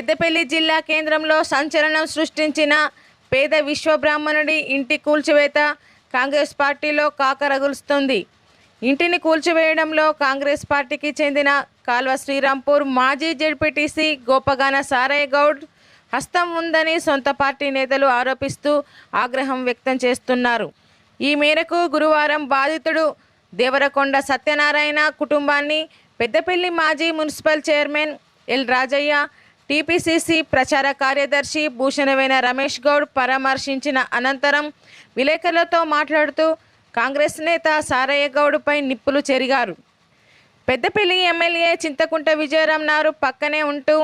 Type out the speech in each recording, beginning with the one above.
పెద్దపల్లి జిల్లా కేంద్రంలో సంచలనం సృష్టించిన పేద విశ్వబ్రాహ్మణుడి ఇంటి కూల్చివేత కాంగ్రెస్ పార్టీలో కాకరగులుస్తుంది ఇంటిని కూల్చివేయడంలో కాంగ్రెస్ పార్టీకి చెందిన కాల్వ శ్రీరాంపూర్ మాజీ జడ్పీటీసీ గోపగాన సారయ్య గౌడ్ హస్తం ఉందని సొంత పార్టీ నేతలు ఆరోపిస్తూ ఆగ్రహం వ్యక్తం చేస్తున్నారు. ఈ మేరకు గురువారం బాధితుడు దేవరకొండ సత్యనారాయణ కుటుంబాన్ని పెద్దపల్లి మాజీ municipal chairman L Rajaiah TPCC ప్రచార కార్యదర్శి భూషణమైన రమేష్ గౌడ్ పరామర్శించిన అనంతరం విలేకరులతో మాట్లాడుతూ కాంగ్రెస్ నేత సారయ్య గౌడ్పై నిప్పులు చెరిగారు. పెద్దపల్లి ఎమ్మెల్యే చింతకుంట విజయరామ్ నారు పక్కనే ఉంటూ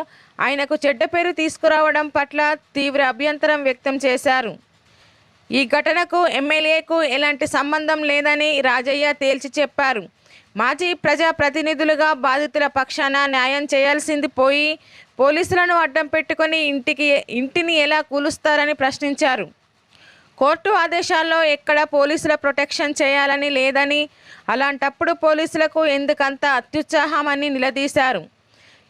ఆయనకు చెడ్డ పేరు తీసుకురావడం పట్ల తీవ్ర అభ్యంతరం వ్యక్తం చేశారు. ఈ ఘటనకు ఎమ్మెల్యేకు ఎలాంటి సంబంధం లేదని రాజయ్య తేల్చి చెప్పారు. మాజీ ప్రజా ప్రతినిధులుగా బాధితుల పక్షాన న్యాయం చేయాల్సింది పోయి పోలీసులను అడ్డం పెట్టుకొని ఇంటికి ఇంటిని ఎలా కూలుస్తారని ప్రశ్నించారు. కోర్టు ఆదేశాల్లో ఎక్కడ పోలీసుల ప్రొటెక్షన్ చేయాలని లేదని అలాంటప్పుడు పోలీసులకు ఎందుకంత అత్యుత్సాహమని నిలదీశారు.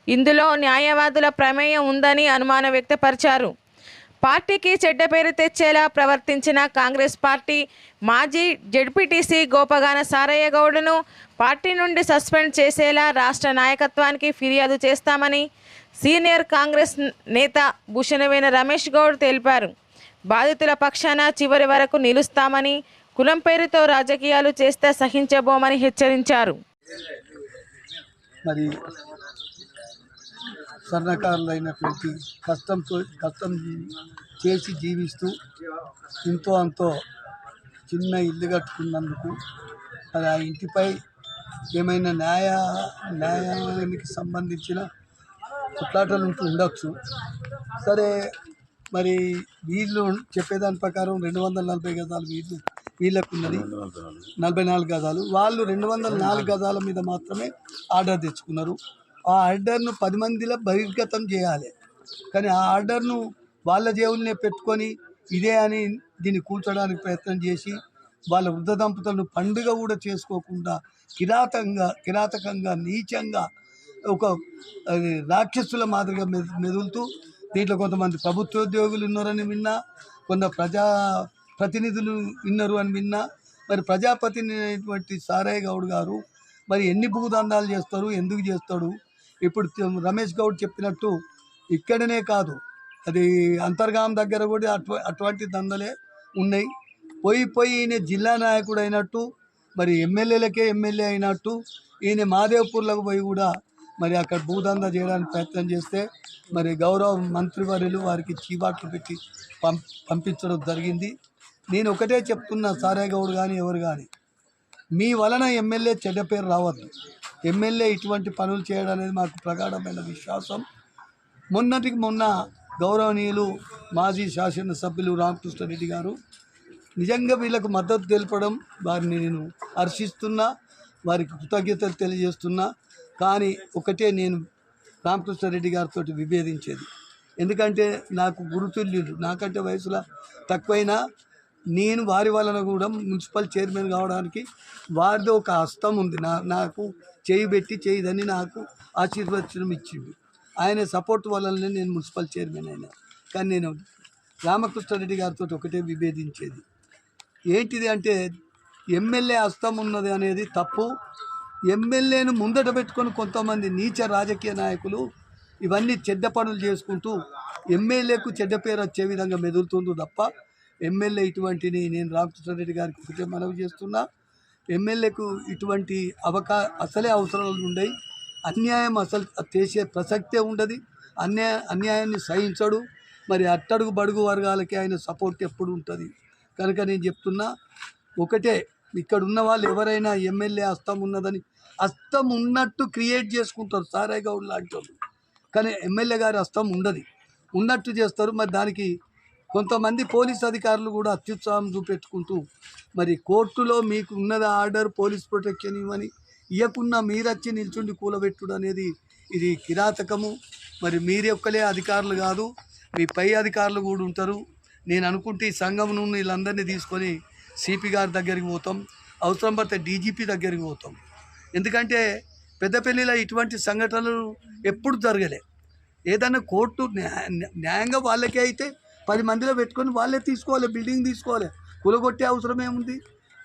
ఇందులో న్యాయవాదుల ప్రమేయం ఉందని అనుమానం వ్యక్తపరిచారు. పార్టీకి చెడ్డ పేరు తెచ్చేలా ప్రవర్తించిన కాంగ్రెస్ పార్టీ మాజీ జడ్పీటీసీ గోపగాన సారయ్య గౌడ్ను పార్టీ నుండి సస్పెండ్ చేసేలా రాష్ట్ర నాయకత్వానికి ఫిర్యాదు చేస్తామని సీనియర్ కాంగ్రెస్ నేత భూషణమైన రమేష్ గౌడ్ తెలిపారు. బాధితుల పక్షాన చివరి వరకు నిలుస్తామని కులం పేరుతో రాజకీయాలు చేస్తే సహించబోమని హెచ్చరించారు. మరి స్వర్ణకారులైనటువంటి కష్టంతో కష్టం చేసి జీవిస్తూ ఇంతో అంతో చిన్న ఇల్లు కట్టుకున్నందుకు మరి ఆ ఇంటిపై ఏమైనా న్యాయ న్యాయానికి సంబంధించిన కుట్లాటలు ఉంటూ ఉండొచ్చు. సరే మరి వీళ్ళు చెప్పేదాని ప్రకారం రెండు వందల నలభై గజాలు వీళ్ళు వీళ్ళకు ఉన్నది నలభై నాలుగు గజాలు. వాళ్ళు రెండు వందల నాలుగు గజాల మీద మాత్రమే ఆర్డర్ తెచ్చుకున్నారు. ఆ ఆర్డర్ను పది మందిలో బహిర్గతం చేయాలి. కానీ ఆ ఆర్డర్ను వాళ్ళ జేబులనే పెట్టుకొని ఇదే అని దీన్ని కూల్చడానికి ప్రయత్నం చేసి వాళ్ళ వృద్ధ దంపతులను పండుగ కూడా చేసుకోకుండా కిరాతంగా కిరాతకంగా నీచంగా ఒక అది రాక్షసుల మాదిరిగా మెదులుతూ దీంట్లో కొంతమంది ప్రభుత్వోద్యోగులు ఉన్నారని విన్నా కొంత ప్రజా ప్రతినిధులు విన్నారు అని విన్నా మరి ప్రజాప్రతినిధి అయినటువంటి సారయ్య గౌడ్ గారు మరి ఎన్ని భూదందాలు చేస్తారు ఎందుకు చేస్తాడు ఇప్పుడు రమేష్ గౌడ్ చెప్పినట్టు ఇక్కడనే కాదు. అది అంతర్గాం దగ్గర కూడా అటు అటువంటి దందలే ఉన్నాయి. పోయి పోయి ఈయన జిల్లా నాయకుడు అయినట్టు మరి ఎమ్మెల్యేలకే ఎమ్మెల్యే అయినట్టు ఈయన మాదేవ్పూర్లకు పోయి కూడా మరి అక్కడ భూదందా చేయడానికి ప్రయత్నం చేస్తే మరి గౌరవ మంత్రివర్యులు వారికి చీబాట్లు పెట్టి పం పంపించడం జరిగింది. నేను ఒకటే చెప్తున్నా సారే గౌడ్ కానీ ఎవరు కానీ మీ వలన ఎమ్మెల్యే చెడ్డ పేరు రావద్దు. ఎమ్మెల్యే ఇటువంటి పనులు చేయడం అనేది మాకు ప్రగాఢమైన విశ్వాసం. మొన్నటికి మొన్న గౌరవనీయులు మాజీ శాసనసభ్యులు రామకృష్ణారెడ్డి గారు నిజంగా వీళ్ళకు మద్దతు తెలపడం వారిని నేను హర్షిస్తున్నా వారికి కృతజ్ఞతలు తెలియజేస్తున్నా. కానీ ఒకటే నేను రామకృష్ణారెడ్డి గారితో విభేదించేది. ఎందుకంటే నాకు గురుతుల్యుడు నాకంటే వయసులో తక్కువైనా నేను వారి వలన కూడా మున్సిపల్ చైర్మన్ కావడానికి వారిది ఒక హస్తం ఉంది. నా నాకు చేయి పెట్టి చేయదని నాకు ఆశీర్వచనం ఇచ్చింది ఆయన సపోర్ట్ వలననే నేను మున్సిపల్ చైర్మన్ అయినా. కానీ నేను రామకృష్ణారెడ్డి గారితో ఒకటే విభేదించేది. ఏంటిది అంటే ఎమ్మెల్యే హస్తం ఉన్నది అనేది తప్పు. ఎమ్మెల్యేను ముందట పెట్టుకొని కొంతమంది నీచ రాజకీయ నాయకులు ఇవన్నీ చెడ్డ పనులు చేసుకుంటూ ఎమ్మెల్యేకు చెడ్డ పేరు వచ్చే విధంగా మెదులుతుంది తప్ప ఎమ్మెల్యే ఇటువంటిని నేను రామకృష్ణారెడ్డి గారికి ఒకటే మనవి చేస్తున్నా. ఎమ్మెల్యేకు ఇటువంటి అవకా అసలే అవసరాలు ఉండయి. అన్యాయం అసలు చేసే ప్రసక్తే ఉండదు. అన్యాయ అన్యాయాన్ని సహించడు. మరి అట్టడుగు బడుగు వర్గాలకి ఆయన సపోర్ట్ ఎప్పుడు ఉంటుంది? కనుక నేను చెప్తున్నా ఒకటే ఇక్కడ ఉన్న వాళ్ళు ఎవరైనా ఎమ్మెల్యే అస్తం ఉన్నదని హస్తం ఉన్నట్టు క్రియేట్ చేసుకుంటారు సారాయి గౌడ్ లాంటి వాళ్ళు. కానీ ఎమ్మెల్యే గారి అస్తం ఉండదు. ఉన్నట్టు చేస్తారు. మరి దానికి కొంతమంది పోలీస్ అధికారులు కూడా అత్యుత్సాహం చూపెట్టుకుంటూ మరి కోర్టులో మీకు ఉన్నది ఆర్డర్ పోలీస్ ప్రొటెక్షన్ ఇవ్వని ఇవ్వకుండా మీరచ్చి నిల్చుండి కూలబెట్టుడు అనేది ఇది కిరాతకము. మరి మీరు ఒక్కలే అధికారులు కాదు మీ పై అధికారులు కూడా ఉంటారు. నేను అనుకుంటే ఈ సంఘం నుండి వీళ్ళందరినీ తీసుకొని సిపి గారి దగ్గరికి పోతాం అవసరం పడితే డీజీపీ దగ్గరికి పోతాం. ఎందుకంటే పెద్దపల్లిలో ఇటువంటి సంఘటనలు ఎప్పుడు జరగలే. ఏదైనా కోర్టు న్యాయంగా వాళ్ళకే అయితే పది మందిలో పెట్టుకొని వాళ్ళే తీసుకోవాలి బిల్డింగ్ తీసుకోవాలి. కూలగొట్టే అవసరం ఏముంది?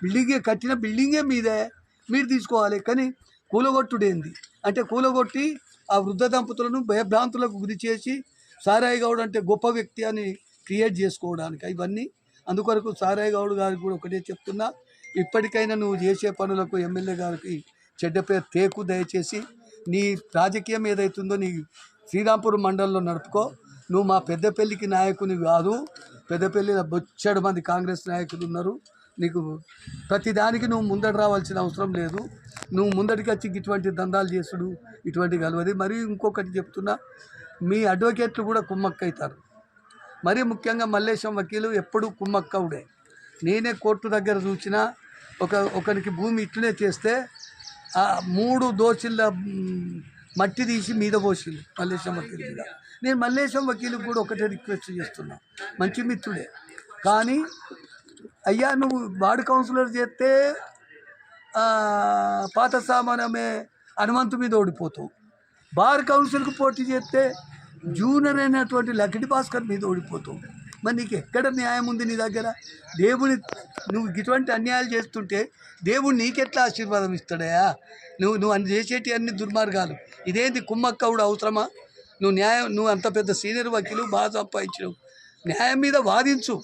బిల్డింగే కట్టిన బిల్డింగే మీదే. మీరు తీసుకోవాలి కానీ కూలగొట్టుడేంది? అంటే కూలగొట్టి ఆ వృద్ధ దంపతులను భయభ్రాంతులకు గురి చేసి సారాయి గౌడ్ అంటే గొప్ప వ్యక్తి అని క్రియేట్ చేసుకోవడానికి. ఇవన్నీ అందుకొరకు సారాయి గౌడ్ గారికి కూడా ఒకటే చెప్తున్నా. ఇప్పటికైనా నువ్వు చేసే పనులకు ఎమ్మెల్యే గారికి చెడ్డ పేరు తేకు దయచేసి నీ రాజకీయం ఏదైతుందో నీ శ్రీరాంపురం మండలంలో నడుపుకో. నువ్వు మా పెద్దపల్లికి నాయకుని కాదు. పెద్దపల్లిలో బొచ్చడు మంది కాంగ్రెస్ నాయకులు ఉన్నారు. నీకు ప్రతిదానికి నువ్వు ముందట రావాల్సిన అవసరం లేదు. నువ్వు ముందడికి వచ్చి ఇటువంటి దందాలు చేసుడు ఇటువంటి కలవది. మరి ఇంకొకటి చెప్తున్నా మీ అడ్వకేట్లు కూడా కుమ్మక్క అవుతారు మరీ ముఖ్యంగా మల్లేశం వకీలు ఎప్పుడు కుమ్మక్కవుడే. నేనే కోర్టు దగ్గర చూసిన ఒక ఒకరికి భూమి ఇట్లనే చేస్తే ఆ మూడు దోచిళ్ళ మట్టి తీసి మీద పోసిండు మల్లేశం వకీలు మీద. నేను మల్లేశం వకీలుకి కూడా ఒకటే రిక్వెస్ట్ చేస్తున్నా. మంచి మిత్రుడే. కానీ అయ్యా నువ్వు వార్డు కౌన్సిలర్ చేస్తే పాత సామానమే హనుమంతు మీద ఓడిపోతావు. బార్ కౌన్సిల్కు పోటీ చేస్తే జూనియర్ అయినటువంటి లకిడి భాస్కర్ మీద ఓడిపోతావు. మరి నీకు ఎక్కడ న్యాయం ఉంది నీ దగ్గర? దేవుని నువ్వు ఇటువంటి అన్యాయాలు చేస్తుంటే దేవుడు నీకెట్లా ఆశీర్వాదం ఇస్తాడయా నువ్వు నువ్వు అన్ని చేసేటి అన్ని దుర్మార్గాలు. ఇదేంది కుమ్మక్కవుడు అవసరమా? నువ్వు న్యాయం నువ్వు అంత పెద్ద సీనియర్ వకీలు బాగా సంపాదించినవు. న్యాయం మీద వాదించు.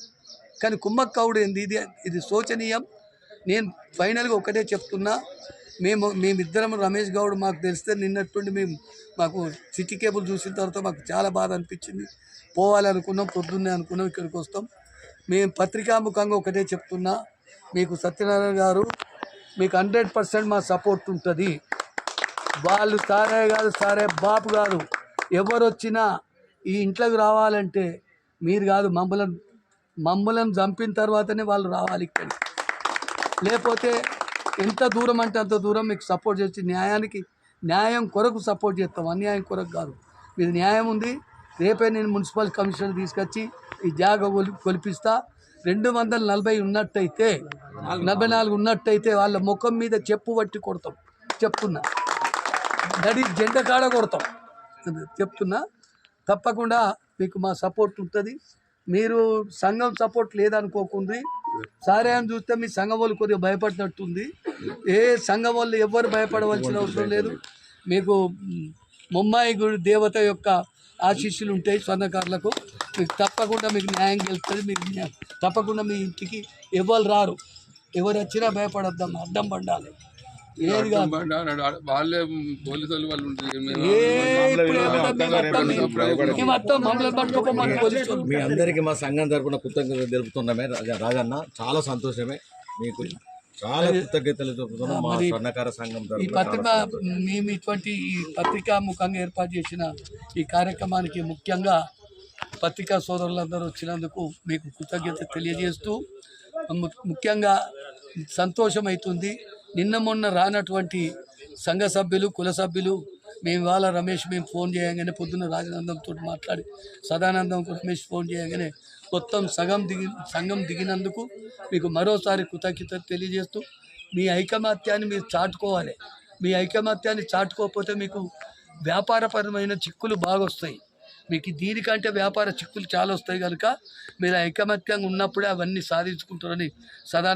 కానీ కుమ్మక్కవుడు ఏంది? ఇది ఇది శోచనీయం. నేను ఫైనల్గా ఒకటే చెప్తున్నా. మేము మేమిద్దరం రమేష్ గౌడ్ మాకు తెలిస్తే నిన్నటువంటి మేము మాకు సిటీ కేబుల్ చూసిన తర్వాత మాకు చాలా బాధ అనిపించింది. పోవాలనుకున్నాం పొద్దున్నే అనుకున్నాం ఇక్కడికి వస్తాం. మేము పత్రికాముఖంగా ఒకటే చెప్తున్నా. మీకు సత్యనారాయణ గారు మీకు హండ్రెడ్ పర్సెంట్ మా సపోర్ట్ ఉంటుంది. వాళ్ళు సారే కాదు సారే బాపు కాదు ఎవరు వచ్చినా ఈ ఇంట్లోకి రావాలంటే మీరు కాదు మమ్మలను మమ్మలను చంపిన తర్వాతనే వాళ్ళు రావాలి ఇక్కడికి. లేకపోతే ఎంత దూరం అంటే అంత దూరం మీకు సపోర్ట్ చేసి న్యాయానికి న్యాయం కొరకు సపోర్ట్ చేస్తాం. అన్యాయం కొరకు కాదు. మీరు న్యాయం ఉంది. రేపే నేను మున్సిపల్ కమిషనర్ తీసుకొచ్చి ఈ జాగ కొలి కొలిపిస్తా రెండు వందల నలభై ఉన్నట్టయితే నలభై నాలుగు ఉన్నట్టయితే వాళ్ళ ముఖం మీద చెప్పు పట్టి కొడతాం. చెప్తున్నా. దడి జెండ కాడ కొడతాం. చెప్తున్నా తప్పకుండా మీకు మా సపోర్ట్ ఉంటుంది. మీరు సంఘం సపోర్ట్ లేదనుకోకుండ్రి సరే అని చూస్తే మీ సంఘం వాళ్ళు కొద్దిగా భయపడినట్టుంది. ఏ సంఘం వాళ్ళు ఎవ్వరు భయపడవలసిన అవసరం లేదు. మీకు ముమ్మాయి గుడి దేవత యొక్క ఆశీస్సులు ఉంటాయి స్వర్ణకారులకు. మీకు తప్పకుండా మీకు న్యాయం గెలుస్తుంది మీకు తప్పకుండా మీ ఇంటికి ఎవరు రారు. ఎవరు వచ్చినా భయపడద్దాం అడ్డం పండాలి. ఏది కాదు. వాళ్ళే పోలీసు వాళ్ళు. మీ అందరికీ మా సంఘం తరపున కృతజ్ఞతలు తెలుపుతున్నామే. రాజా- రాజన్న చాలా సంతోషమే మీకు. చాలా కృతజ్ఞతలు తెలుపుతున్నాం మా స్వర్ణకార సంఘం ఈ పత్రిక మేము ఇటువంటి ఈ పత్రికా ముఖంగా ఏర్పాటు చేసిన ఈ కార్యక్రమానికి ముఖ్యంగా పత్రికా సోదరులందరూ వచ్చినందుకు మీకు కృతజ్ఞత తెలియజేస్తూ ముఖ్యంగా సంతోషం అవుతుంది నిన్న మొన్న రానటువంటి సంఘ సభ్యులు కుల సభ్యులు మేము ఇవాళ రమేష్ మేము ఫోన్ చేయగానే పొద్దున్న రాజానందంతో మాట్లాడి సదానందం రమేష్ ఫోన్ చేయగానే మొత్తం సగం దిగి సంఘం దిగినందుకు మీకు మరోసారి కృతజ్ఞత తెలియజేస్తూ మీ ఐకమత్యాన్ని మీరు చాటుకోవాలి. మీ ఐకమత్యాన్ని చాటుకోకపోతే మీకు వ్యాపారపరమైన చిక్కులు బాగా వస్తాయి. మీకు దీనికంటే వ్యాపార చిక్కులు చాలా వస్తాయి కనుక మీరు ఐకమత్యంగా ఉన్నప్పుడే అవన్నీ సాధించుకుంటారని సదానంద